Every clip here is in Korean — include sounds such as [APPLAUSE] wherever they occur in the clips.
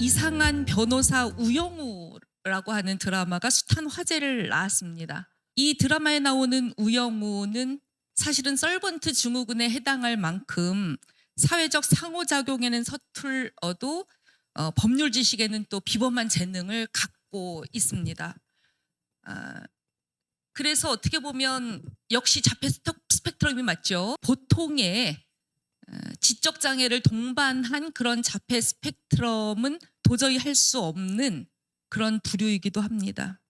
이상한 변호사 우영우라고 하는 드라마가 숱한 화제를 낳았습니다. 이 드라마에 나오는 우영우는 사실은 썰번트 증후군에 해당할 만큼 사회적 상호작용에는 서툴어도 어, 법률 지식에는 또 비범한 재능을 갖고 있습니다. 아, 그래서 어떻게 보면 역시 자폐 스펙- 스펙트럼이 맞죠. 보통의 어, 지적 장애를 동반한 그런 자폐 스펙트럼은 도저히 할 수 없는 그런 부류이기도 합니다.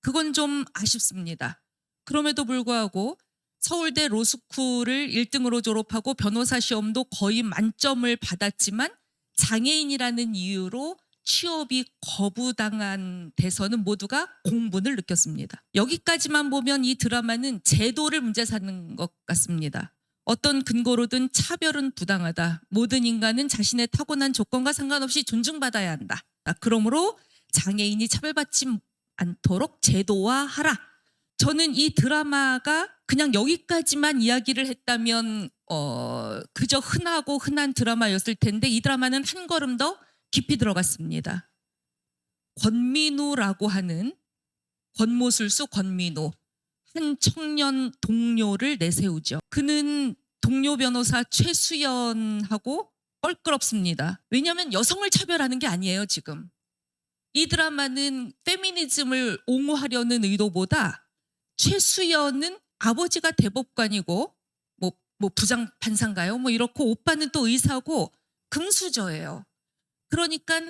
그건 좀 아쉽습니다. 그럼에도 불구하고 서울대 로스쿨을 1등으로 졸업하고 변호사 시험도 거의 만점을 받았지만 장애인이라는 이유로 취업이 거부당한 데서는 모두가 공분을 느꼈습니다. 여기까지만 보면 이 드라마는 제도를 문제 삼는 것 같습니다. 어떤 근거로든 차별은 부당하다. 모든 인간은 자신의 타고난 조건과 상관없이 존중받아야 한다. 아, 그러므로 장애인이 차별받지 않도록 제도화하라. 저는 이 드라마가 그냥 여기까지만 이야기를 했다면 어 그저 흔하고 흔한 드라마였을 텐데 이 드라마는 한 걸음 더 깊이 들어갔습니다. 권민우라고 하는 권모술수 권민우 한 청년 동료를 내세우죠. 그는 동료 변호사 최수연하고 껄끄럽습니다. 왜냐하면 여성을 차별하는 게 아니에요 지금. 이 드라마는 페미니즘을 옹호하려는 의도보다 최수연은 아버지가 대법관이고 뭐, 뭐 부장 판사인가요? 뭐 이렇고 오빠는 또 의사고 금수저예요. 그러니까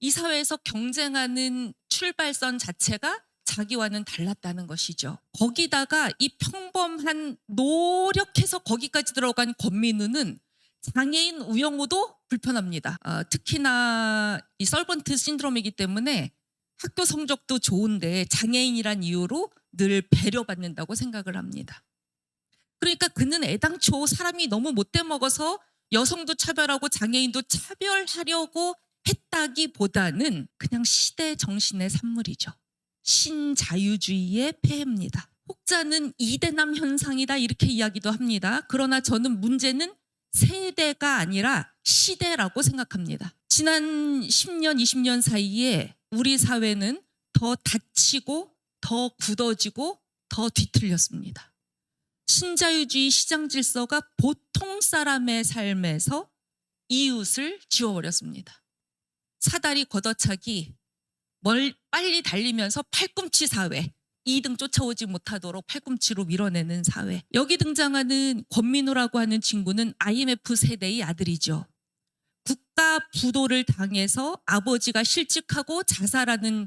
이 사회에서 경쟁하는 출발선 자체가 자기와는 달랐다는 것이죠. 거기다가 이 평범한 노력해서 거기까지 들어간 권민우는 장애인 우영우도 불편합니다. 어, 특히나 이 썰번트 신드롬이기 때문에 학교 성적도 좋은데 장애인이란 이유로 늘 배려받는다고 생각을 합니다. 그러니까 그는 애당초 사람이 너무 못돼 먹어서 여성도 차별하고 장애인도 차별하려고 했다기보다는 그냥 시대 정신의 산물이죠. 신자유주의의 폐해입니다. 혹자는 이대남 현상이다 이렇게 이야기도 합니다. 그러나 저는 문제는 세대가 아니라 시대라고 생각합니다. 지난 10년, 20년 사이에 우리 사회는 더 다치고 더 굳어지고 더 뒤틀렸습니다. 신자유주의 시장 질서가 보통 사람의 삶에서 이웃을 지워버렸습니다. 사다리 걷어차기, 멀 빨리 달리면서 팔꿈치 사회, 2등 쫓아오지 못하도록 팔꿈치로 밀어내는 사회. 여기 등장하는 권민우라고 하는 친구는 IMF 세대의 아들이죠. 국가 부도를 당해서 아버지가 실직하고 자살하는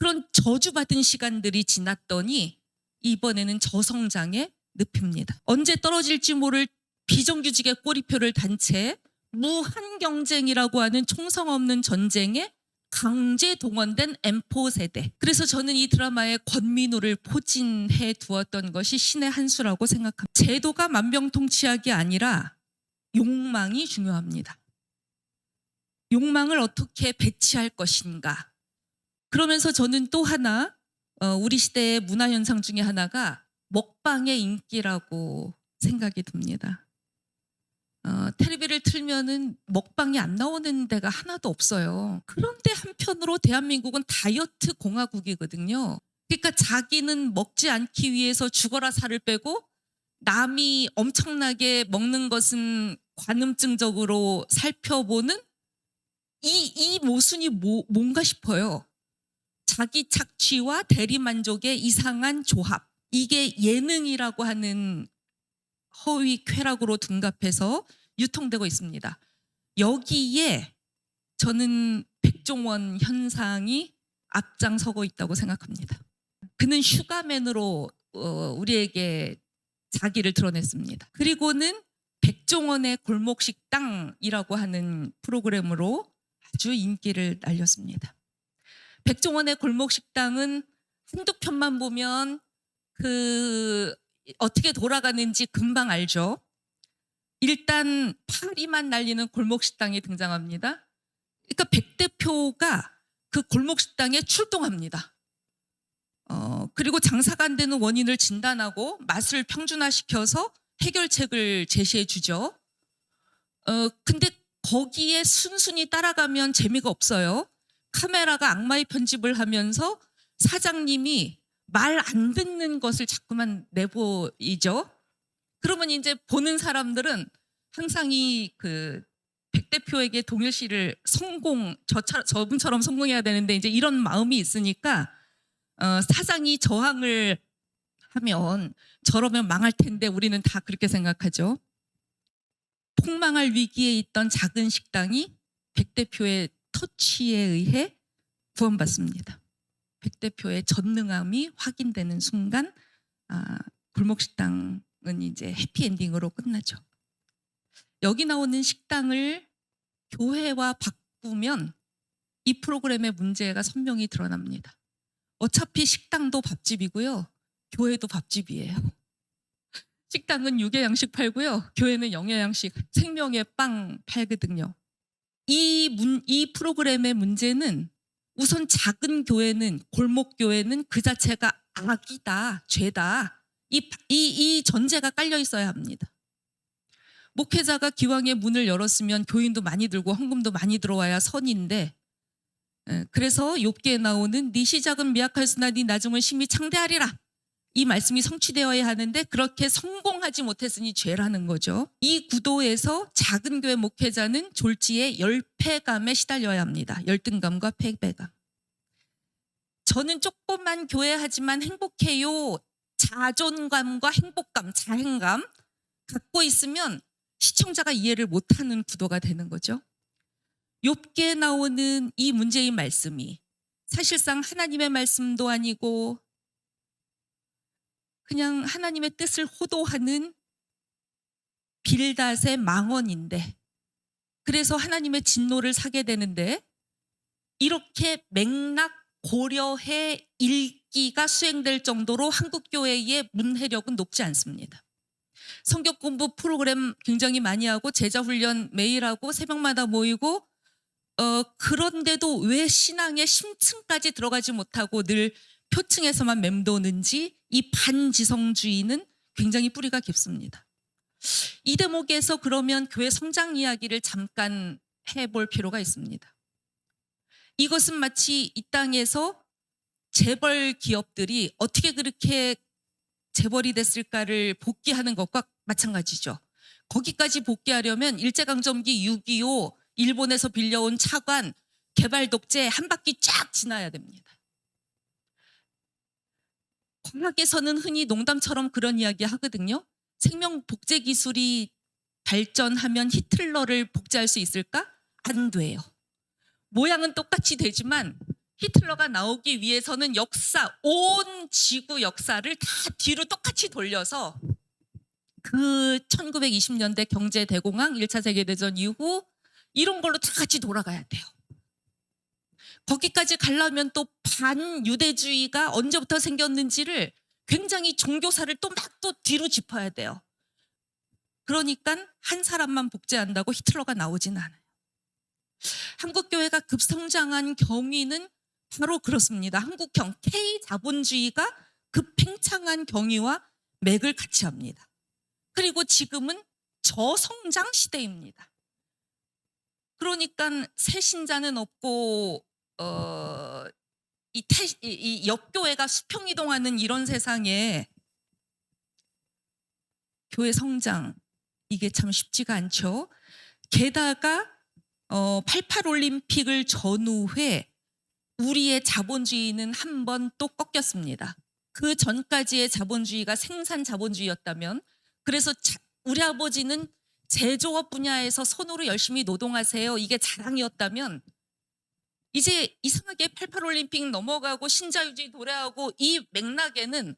그런 저주받은 시간들이 지났더니 이번에는 저성장에 늪입니다. 언제 떨어질지 모를 비정규직의 꼬리표를 단채 무한 경쟁이라고 하는 총성 없는 전쟁에 강제 동원된 M4 세대. 그래서 저는 이 드라마의 권민우를 포진해 두었던 것이 신의 한 수라고 생각합니다. 제도가 만병통치약이 아니라 욕망이 중요합니다. 욕망을 어떻게 배치할 것인가. 그러면서 저는 또 하나 어, 우리 시대의 문화 현상 중에 하나가 먹방의 인기라고 생각이 듭니다. 어, 텔레비를 틀면은 먹방이 안 나오는 데가 하나도 없어요. 그런데 한편으로 대한민국은 다이어트 공화국이거든요. 그러니까 자기는 먹지 않기 위해서 죽어라 살을 빼고 남이 엄청나게 먹는 것은 관음증적으로 살펴보는 이, 이 모순이 뭐, 뭔가 싶어요. 자기 착취와 대리만족의 이상한 조합. 이게 예능이라고 하는 허위 쾌락으로 둔갑해서 유통되고 있습니다. 여기에 저는 백종원 현상이 앞장서고 있다고 생각합니다. 그는 슈가맨으로 어, 우리에게 자기를 드러냈습니다. 그리고는 백종원의 골목 식당이라고 하는 프로그램으로 아주 인기를 날렸습니다. 백종원의 골목 식당은 한두 편만 보면 그 어떻게 돌아가는지 금방 알죠. 일단 파리만 날리는 골목 식당이 등장합니다. 그러니까 백 대표가 그 골목 식당에 출동합니다. 어, 그리고 장사가 안 되는 원인을 진단하고 맛을 평준화시켜서 해결책을 제시해 주죠. 어, 근데 거기에 순순히 따라가면 재미가 없어요. 카메라가 악마의 편집을 하면서 사장님이 말 안 듣는 것을 자꾸만 내보이죠. 그러면 이제 보는 사람들은 항상 이 그 백 대표에게 동일시를 성공 저 차, 저분처럼 성공해야 되는데 이제 이런 마음이 있으니까 어, 사장이 저항을 하면 저러면 망할 텐데 우리는 다 그렇게 생각하죠. 폭망할 위기에 있던 작은 식당이 백 대표의 터치에 의해 구원받습니다. 백 대표의 전능함이 확인되는 순간 아, 골목 식당은 이제 해피엔딩으로 끝나죠. 여기 나오는 식당을 교회와 바꾸면 이 프로그램의 문제가 선명히 드러납니다. 어차피 식당도 밥집이고요. 교회도 밥집이에요. [LAUGHS] 식당은 육의 양식 팔고요. 교회는 영의 양식, 생명의 빵 팔거든요. 이, 문, 이 프로그램의 문제는 우선 작은 교회는 골목 교회는 그 자체가 악이다, 죄다. 이, 이, 이 전제가 깔려 있어야 합니다. 목회자가 기왕에 문을 열었으면 교인도 많이 들고 헌금도 많이 들어와야 선인데 에, 그래서 욥기에 나오는 네 시작은 미약할수나 네 나중은 심히 창대하리라 이 말씀이 성취되어야 하는데 그렇게 성공하지 못했으니 죄라는 거죠. 이 구도에서 작은 교회 목회자는 졸지에 열패감에 시달려야 합니다. 열등감과 패배감. 저는 조그만 교회 하지만 행복해요. 자존감과 행복감, 자행감 갖고 있으면 시청자가 이해를 못하는 구도가 되는 거죠. 욥기에 나오는 이 문제의 말씀이 사실상 하나님의 말씀도 아니고 그냥 하나님의 뜻을 호도하는 빌닷의 망언인데 그래서 하나님의 진노를 사게 되는데 이렇게 맥락 고려해 읽 기가 수행될 정도로 한국 교회의 문해력은 높지 않습니다. 성경 공부 프로그램 굉장히 많이 하고 제자 훈련 매일 하고 새벽마다 모이고 어 그런데도 왜 신앙의 심층까지 들어가지 못하고 늘 표층에서만 맴도는지 이 반지성주의는 굉장히 뿌리가 깊습니다. 이 대목에서 그러면 교회 성장 이야기를 잠깐 해볼 필요가 있습니다. 이것은 마치 이 땅에서 재벌 기업들이 어떻게 그렇게 재벌이 됐을까를 복귀하는 것과 마찬가지죠. 거기까지 복귀하려면 일제강점기 6.25 일본에서 빌려온 차관 개발 독재 한 바퀴 쫙 지나야 됩니다. 과학에서는 흔히 농담처럼 그런 이야기 하거든요. 생명 복제 기술이 발전하면 히틀러를 복제할 수 있을까? 안 돼요. 모양은 똑같이 되지만 히틀러가 나오기 위해서는 역사, 온 지구 역사를 다 뒤로 똑같이 돌려서 그 1920년대 경제 대공황, 1차 세계대전 이후 이런 걸로 다 같이 돌아가야 돼요. 거기까지 가려면 또 반유대주의가 언제부터 생겼는지를 굉장히 종교사를 또 막 또 뒤로 짚어야 돼요. 그러니까 한 사람만 복제한다고 히틀러가 나오진 않아요. 한국 교회가 급성장한 경위는 바로 그렇습니다. 한국형 K 자본주의가 급팽창한 경위와 맥을 같이 합니다. 그리고 지금은 저성장 시대입니다. 그러니까 새 신자는 없고 어, 이, 태, 이, 이 옆교회가 수평 이동하는 이런 세상에 교회 성장 이게 참 쉽지가 않죠. 게다가 어, 88 올림픽을 전후해 우리의 자본주의는 한 번 또 꺾였습니다. 그 전까지의 자본주의가 생산 자본주의였다면 그래서 자, 우리 아버지는 제조업 분야에서 손으로 열심히 노동하세요. 이게 자랑이었다면 이제 이상하게 88 올림픽 넘어가고 신자유주의 도래하고 이 맥락에는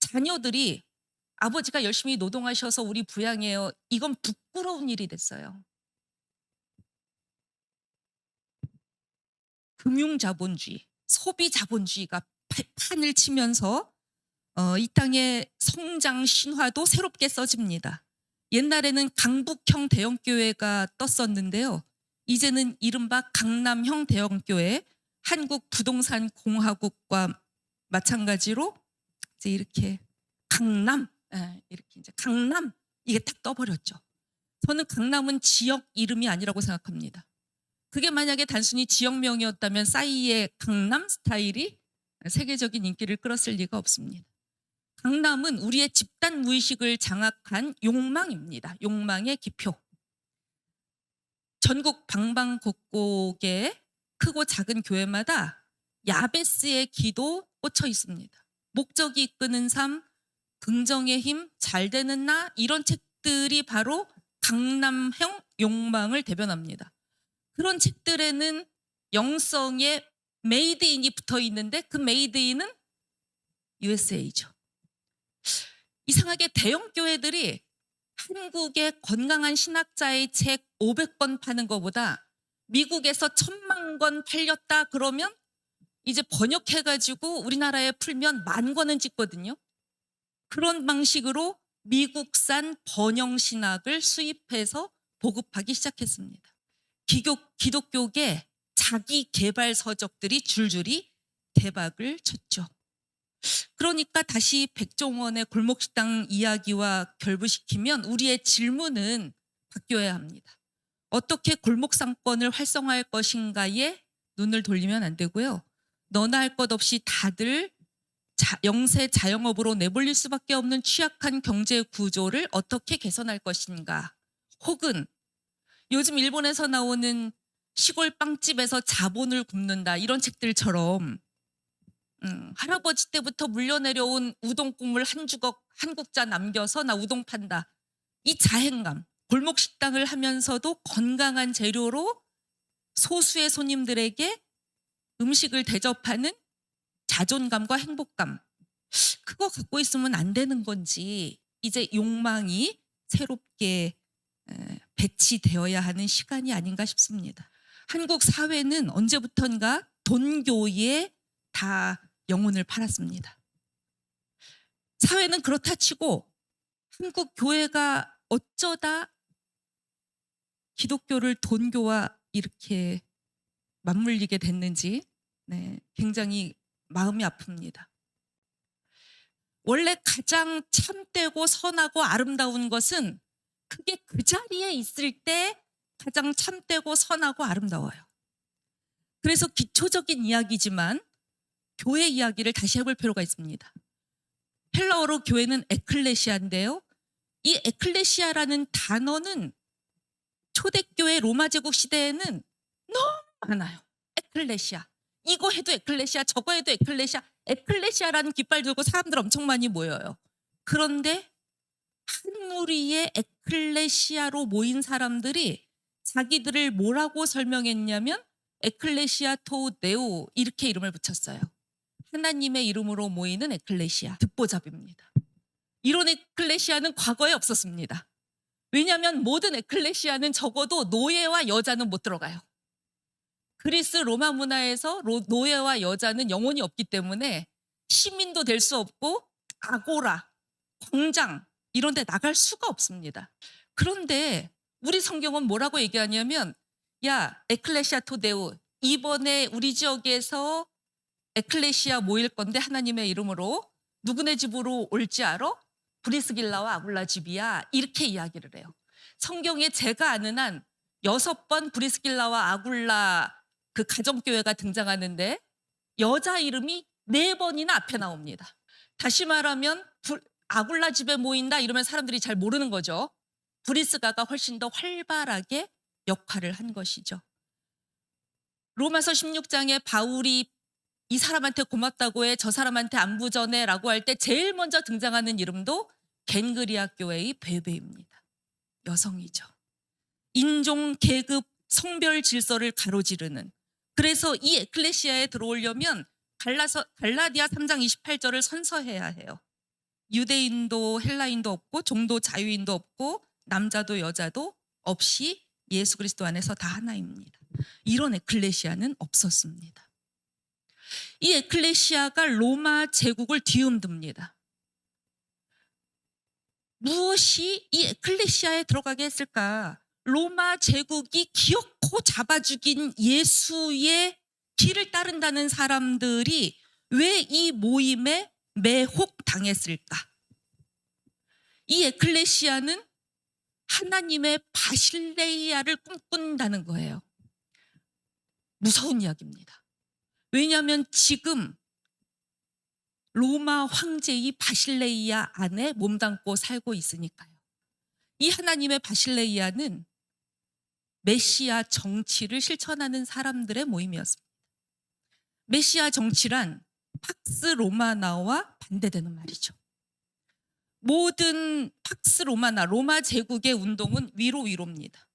자녀들이 아버지가 열심히 노동하셔서 우리 부양해요. 이건 부끄러운 일이 됐어요. 금융자본주의, 소비자본주의가 판을 치면서 어, 이 땅의 성장 신화도 새롭게 써집니다. 옛날에는 강북형 대형교회가 떴었는데요. 이제는 이른바 강남형 대형교회, 한국부동산공화국과 마찬가지로 이제 이렇게 강남, 예, 이렇게 이제 강남 이게 딱 떠버렸죠. 저는 강남은 지역 이름이 아니라고 생각합니다. 그게 만약에 단순히 지역명이었다면 싸이의 강남 스타일이 세계적인 인기를 끌었을 리가 없습니다. 강남은 우리의 집단 무의식을 장악한 욕망입니다. 욕망의 기표. 전국 방방곡곡에 크고 작은 교회마다 야베스의 기도 꽂혀 있습니다. 목적이 이끄는 삶, 긍정의 힘, 잘 되는 나 이런 책들이 바로 강남형 욕망을 대변합니다. 그런 책들에는 영성의 메이드인이 붙어 있는데 그 메이드인은 USA죠. 이상하게 대형 교회들이 한국의 건강한 신학자의 책 500권 파는 것보다 미국에서 천만 권 팔렸다 그러면 이제 번역해가지고 우리나라에 풀면 만 권은 찍거든요. 그런 방식으로 미국산 번영 신학을 수입해서 보급하기 시작했습니다. 기교, 기독교계 자기 개발 서적들이 줄줄이 대박을 쳤죠. 그러니까 다시 백종원의 골목식당 이야기와 결부시키면 우리의 질문은 바뀌어야 합니다. 어떻게 골목상권을 활성화할 것인가에 눈을 돌리면 안 되고요. 너나 할 것 없이 다들 자, 영세 자영업으로 내몰릴 수밖에 없는 취약한 경제 구조를 어떻게 개선할 것인가 혹은 요즘 일본에서 나오는 시골 빵집에서 자본을 굽는다 이런 책들처럼. 음, 할아버지 때부터 물려내려온 우동 국물 한 주걱 한 국자 남겨서 나 우동 판다. 이 자행감 골목 식당을 하면서도 건강한 재료로 소수의 손님들에게 음식을 대접하는 자존감과 행복감. 그거 갖고 있으면 안 되는 건지 이제 욕망이 새롭게 에, 배치되어야 하는 시간이 아닌가 싶습니다. 한국 사회는 언제부턴가 돈교에 다 영혼을 팔았습니다. 사회는 그렇다 치고 한국 교회가 어쩌다 기독교를 돈교와 이렇게 맞물리게 됐는지 네, 굉장히 마음이 아픕니다. 원래 가장 참되고 선하고 아름다운 것은 그게 그 자리에 있을 때 가장 참되고 선하고 아름다워요. 그래서 기초적인 이야기지만 교회 이야기를 다시 해볼 필요가 있습니다. 헬라어로 교회는 에클레시아인데요. 이 에클레시아라는 단어는 초대교회 로마 제국 시대에는 너무 많아요. 에클레시아. 이거 해도 에클레시아, 저거 해도 에클레시아. 에클레시아라는 깃발 들고 사람들 엄청 많이 모여요. 그런데 한 무리의 에클레시아로 모인 사람들이 자기들을 뭐라고 설명했냐면 에클레시아 토 네오 이렇게 이름을 붙였어요. 하나님의 이름으로 모이는 에클레시아 듣보잡입니다. 이런 에클레시아는 과거에 없었습니다. 왜냐하면 모든 에클레시아는 적어도 노예와 여자는 못 들어가요. 그리스 로마 문화에서 로- 노예와 여자는 영혼이 없기 때문에 시민도 될 수 없고 아고라, 광장 이런 데 나갈 수가 없습니다. 그런데 우리 성경은 뭐라고 얘기하냐면 야 에클레시아 토데우 이번에 우리 지역에서 에클레시아 모일 건데 하나님의 이름으로 누구네 집으로 올지 알아? 브리스길라와 아굴라 집이야 이렇게 이야기를 해요. 성경에 제가 아는 한 여섯 번 브리스길라와 아굴라 그 가정교회가 등장하는데 여자 이름이 네 번이나 앞에 나옵니다. 다시 말하면 부- 아굴라 집에 모인다 이러면 사람들이 잘 모르는 거죠. 브리스가가 훨씬 더 활발하게 역할을 한 것이죠. 로마서 16장에 바울이 이 사람한테 고맙다고 해, 저 사람한테 안부 전해 라고 할 때 제일 먼저 등장하는 이름도 겐그리아 교회의 베베입니다. 여성이죠. 인종, 계급, 성별 질서를 가로지르는. 그래서 이 에클레시아에 들어오려면 갈라서, 갈라디아 3장 28절을 선서해야 해요. 유대인도 헬라인도 없고 종도 자유인도 없고 남자도 여자도 없이 예수 그리스도 안에서 다 하나입니다. 이런 에클레시아는 없었습니다. 이 에클레시아가 로마 제국을 뒤흔듭니다. 무엇이 이 에클레시아에 들어가게 했을까? 로마 제국이 기어코 잡아 죽인 예수의 길을 따른다는 사람들이 왜 이 모임에 매혹 당했을까? 이 에클레시아는 하나님의 바실레이아를 꿈꾼다는 거예요. 무서운 이야기입니다. 왜냐하면 지금 로마 황제의 바실레이아 안에 몸담고 살고 있으니까요. 이 하나님의 바실레이아는 메시아 정치를 실천하는 사람들의 모임이었습니다. 메시아 정치란 팍스 로마나와 반대되는 말이죠. 모든 팍스 로마나 로마 제국의 운동은 위로 위로입니다.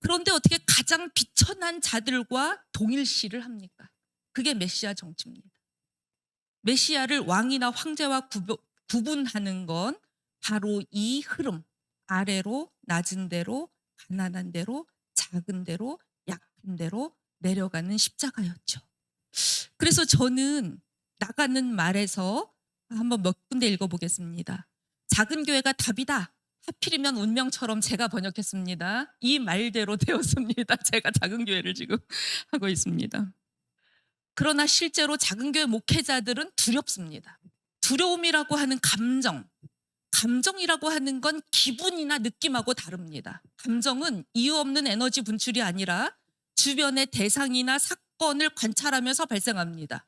그런데 어떻게 가장 비천한 자들과 동일시를 합니까? 그게 메시아 정치입니다. 메시아를 왕이나 황제와 구분- 구분하는 건 바로 이 흐름 아래로 낮은 대로 가난한 대로 작은 대로 약한 대로 내려가는 십자가였죠. 그래서 저는 나가는 말에서 한번 몇 군데 읽어보겠습니다. 작은 교회가 답이다. 하필이면 운명처럼 제가 번역했습니다. 이 말대로 되었습니다. [LAUGHS] 제가 작은 교회를 지금 [LAUGHS] 하고 있습니다. 그러나 실제로 작은 교회 목회자들은 두렵습니다. 두려움이라고 하는 감정, 감정이라고 하는 건 기분이나 느낌하고 다릅니다. 감정은 이유 없는 에너지 분출이 아니라 주변의 대상이나 사건 을 관찰하면서 발생합니다.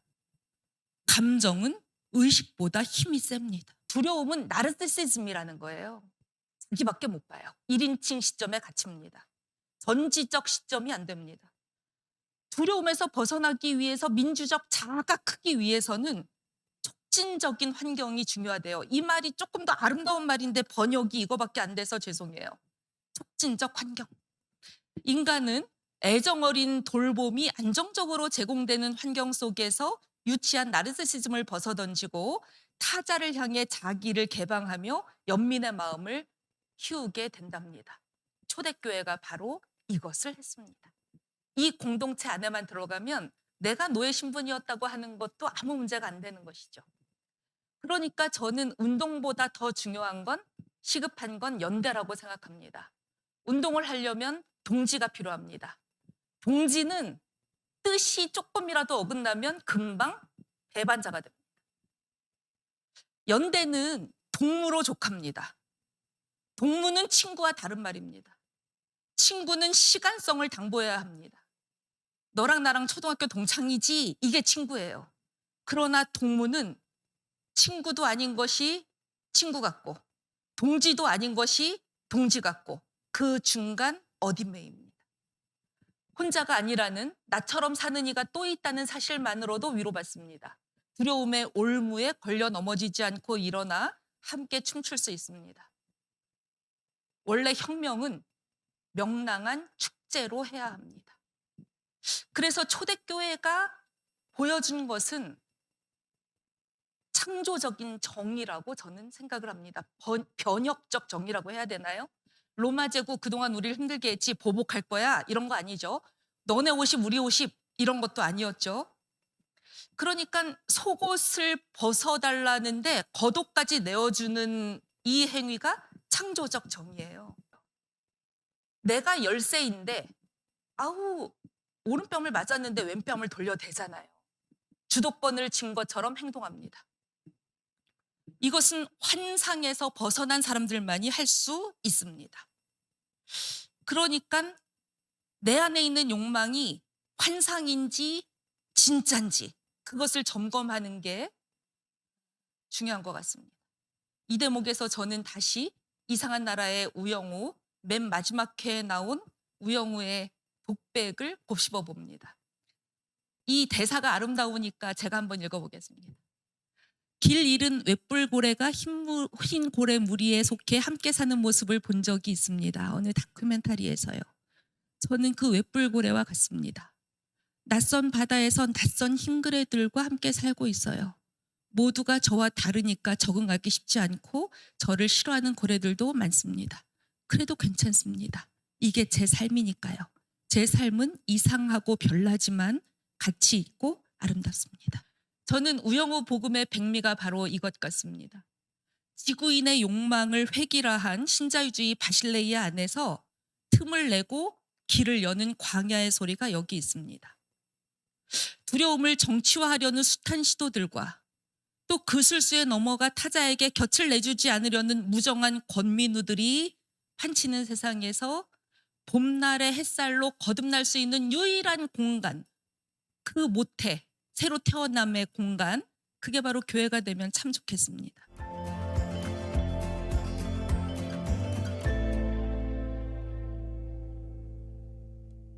감정은 의식보다 힘이 셉니다. 두려움은 나르시시즘이라는 거예요. 자기밖에 못 봐요. 1인칭 시점에 갇힙니다. 전지적 시점이 안 됩니다. 두려움에서 벗어나기 위해서 민주적 자아가 크기 위해서는 촉진적인 환경이 중요하대요. 이 말이 조금 더 아름다운 말인데 번역이 이거밖에 안 돼서 죄송해요. 촉진적 환경. 인간은 애정 어린 돌봄이 안정적으로 제공되는 환경 속에서 유치한 나르시시즘을 벗어던지고 타자를 향해 자기를 개방하며 연민의 마음을 키우게 된답니다. 초대교회가 바로 이것을 했습니다. 이 공동체 안에만 들어가면 내가 노예 신분이었다고 하는 것도 아무 문제가 안 되는 것이죠. 그러니까 저는 운동보다 더 중요한 건 시급한 건 연대라고 생각합니다. 운동을 하려면 동지가 필요합니다. 동지는 뜻이 조금이라도 어긋나면 금방 배반자가 됩니다. 연대는 동무로 족합니다. 동무는 친구와 다른 말입니다. 친구는 시간성을 당보해야 합니다. 너랑 나랑 초등학교 동창이지 이게 친구예요. 그러나 동무는 친구도 아닌 것이 친구 같고 동지도 아닌 것이 동지 같고 그 중간 어딘매입니다. 혼자가 아니라는 나처럼 사는 이가 또 있다는 사실만으로도 위로받습니다. 두려움의 올무에 걸려 넘어지지 않고 일어나 함께 춤출 수 있습니다. 원래 혁명은 명랑한 축제로 해야 합니다. 그래서 초대교회가 보여준 것은 창조적인 정의라고 저는 생각을 합니다. 번- 변혁적 정의라고 해야 되나요? 로마 제국 그동안 우리를 힘들게 했지 보복할 거야 이런 거 아니죠. 너네 옷이 우리 옷이 이런 것도 아니었죠. 그러니까 속옷을 벗어달라는데 겉옷까지 내어주는 이 행위가 창조적 정의예요. 내가 열쇠인데 아우 오른뺨을 맞았는데 왼뺨을 돌려대잖아요. 주도권을 쥔 것처럼 행동합니다. 이것은 환상에서 벗어난 사람들만이 할 수 있습니다. 그러니까 내 안에 있는 욕망이 환상인지 진짠지 그것을 점검하는 게 중요한 것 같습니다. 이 대목에서 저는 다시 이상한 나라의 우영우 맨 마지막 회에 나온 우영우의 독백을 곱씹어 봅니다. 이 대사가 아름다우니까 제가 한번 읽어보겠습니다. 길 잃은 웹불고래가 흰, 흰 고래 무리에 속해 함께 사는 모습을 본 적이 있습니다. 어느 다큐멘터리에서요. 저는 그 웹불고래와 같습니다. 낯선 바다에서 낯선 흰그레들과 함께 살고 있어요. 모두가 저와 다르니까 적응하기 쉽지 않고 저를 싫어하는 고래들도 많습니다. 그래도 괜찮습니다. 이게 제 삶이니까요. 제 삶은 이상하고 별나지만 가치 있고 아름답습니다. 저는 우영우 복음의 백미가 바로 이것 같습니다. 지구인의 욕망을 회기라 한 신자유주의 바실레이 안에서 틈을 내고 길을 여는 광야의 소리가 여기 있습니다. 두려움을 정치화하려는 숱한 시도들과 또 그 술수에 넘어가 타자에게 곁을 내주지 않으려는 무정한 권민우들이 판치는 세상에서 봄날의 햇살로 거듭날 수 있는 유일한 공간, 그 모태, 새로 태어남의 공간, 그게 바로 교회가 되면 참 좋겠습니다.